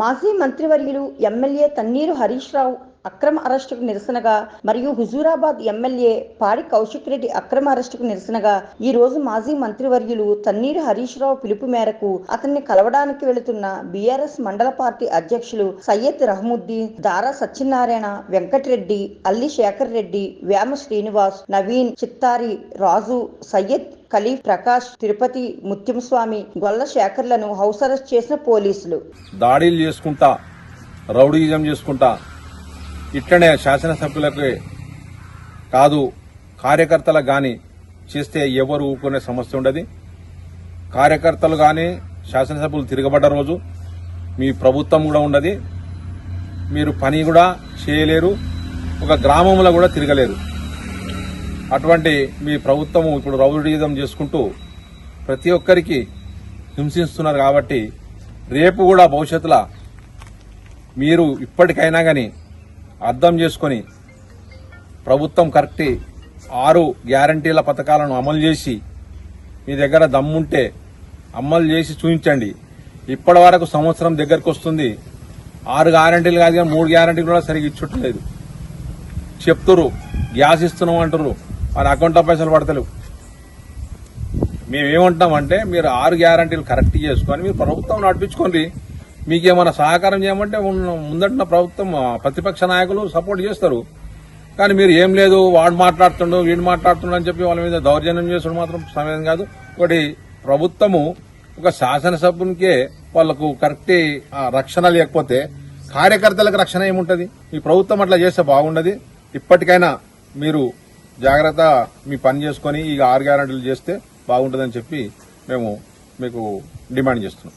మాజీ మంత్రివర్యులు ఎమ్మెల్యే తన్నీరు హరీష్ రావు అక్రమ అరెస్టుకు నిరసనగా మరియు హుజూరాబాద్ ఎమ్మెల్యే పాడి కౌశిక్ రెడ్డి అక్రమ అరెస్టుకు నిరసనగా ఈ రోజు మాజీ మంత్రివర్యులు తన్నీరు హరీష్ రావు పిలుపు మేరకు అతన్ని కలవడానికి వెళుతున్న బీఆర్ఎస్ మండల పార్టీ అధ్యక్షులు సయ్యద్ రహముద్దీన్ దారా సత్యనారాయణ వెంకటరెడ్డి అల్లి శేఖర్ రెడ్డి వేమ శ్రీనివాస్ నవీన్ చిత్తారి రాజు సయ్యద్ కలీ ప్రకాష్ తిరుపతి ముత్యంస్వామి గొల్ల శేఖర్లను హౌస్ అరెస్ట్ చేసిన పోలీసులు. దాడులు చేసుకుంటా రౌడీజం చేసుకుంటా ఇట్లనే శాసనసభ్యులకి కాదు కార్యకర్తలకు కానీ చేస్తే ఎవరు ఊరుకునే సమస్య ఉండదు. కార్యకర్తలు కానీ శాసనసభ్యులు తిరగబడ్డ రోజు మీ ప్రభుత్వం కూడా ఉండదు. మీరు పని కూడా చేయలేరు. ఒక గ్రామంలో కూడా తిరగలేరు. అటువంటి మీ ప్రభుత్వం ఇప్పుడు రౌడీజం చేసుకుంటూ ప్రతి ఒక్కరికి హింసిస్తున్నారు కాబట్టి రేపు కూడా భవిష్యత్తులో మీరు ఇప్పటికైనా కానీ అర్థం చేసుకొని ప్రభుత్వం కరెక్ట్ ఆరు గ్యారంటీల పథకాలను అమలు చేసి మీ దగ్గర దమ్ముంటే అమలు చేసి చూపించండి. ఇప్పటి వరకు సంవత్సరం దగ్గరకు వస్తుంది. ఆరు గ్యారంటీలు కాదు కానీ మూడు గ్యారంటీలు కూడా సరిగ్గా ఇచ్చుట్లేదు. చెప్తురు గ్యాస్ ఇస్తున్నాం అంటారు వారి అకౌంట్లో పైసలు పడతలేవు. మేమేమంటున్నామంటే మీరు ఆరు గ్యారంటీలు కరెక్ట్ చేసుకొని మీరు ప్రభుత్వం నడిపించుకోండి. మీకేమైనా సహకారం చేయమంటే ముందంటున్న ప్రభుత్వం ప్రతిపక్ష నాయకులు సపోర్ట్ చేస్తారు. కానీ మీరు ఏం లేదు వాడు మాట్లాడుతుండు వీడు మాట్లాడుతుండు అని చెప్పి వాళ్ళ మీద దౌర్జన్యం చేసుడు మాత్రం సమయం కాదు. ఒకటి ప్రభుత్వము ఒక శాసనసభ్యునికే వాళ్ళకు కరెక్ట్ రక్షణ లేకపోతే కార్యకర్తలకు రక్షణ ఏముంటది? ఈ ప్రభుత్వం అట్లా చేస్తే బాగుండదు. ఇప్పటికైనా మీరు జాగ్రత్త మీ పని చేసుకొని ఈ ఆరు గ్యారెంటీలు చేస్తే బాగుంటుందని చెప్పి మేము మీకు డిమాండ్ చేస్తున్నాం.